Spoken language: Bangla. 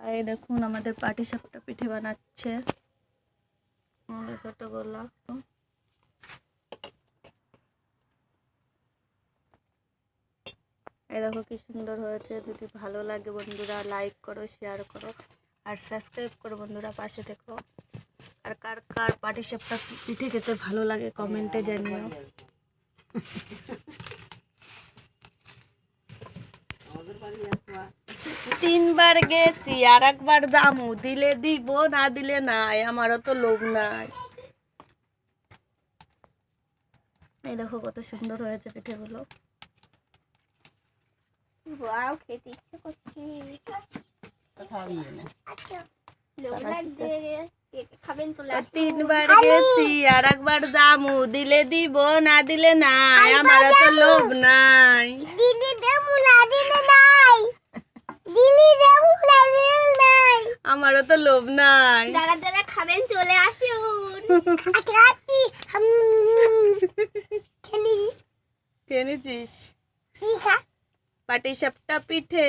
এই দেখুন, আমাদের পাটি সাপটা পিঠে বানাচ্ছে। আমাদের কতগুলো এই দেখো কি সুন্দর হয়েছে। যদি ভালো লাগে বন্ধুরা লাইক করো শেয়ার করো, আর সাবস্ক্রাইব করো বন্ধুরা, পাশে দেখো আর কার কার পাটি সাপটা পিঠে খেতে ভালো লাগে, কমেন্টে জানিও। তিনবার গেছি আর একবার দামু দিলে দিব না দিলে নাই আমারও তো লোভ নাই। এই দেখো কত সুন্দর হয়েছে পিঠেগুলো। ওয়াও খেতে ইচ্ছে করছে। তিনবার গেছি আর একবার দামু দিলে দিব না দিলে নাই আমারও তো লোভ নাই দিলে নাই দিলি দে মুলা দিলে নাই আমারও তো লোভ নাই। যারা যারা খাবেন চলে আসুন। খেলি খেয়ে নিছিস ঠিক আছে পাটি সাপটা পিঠে।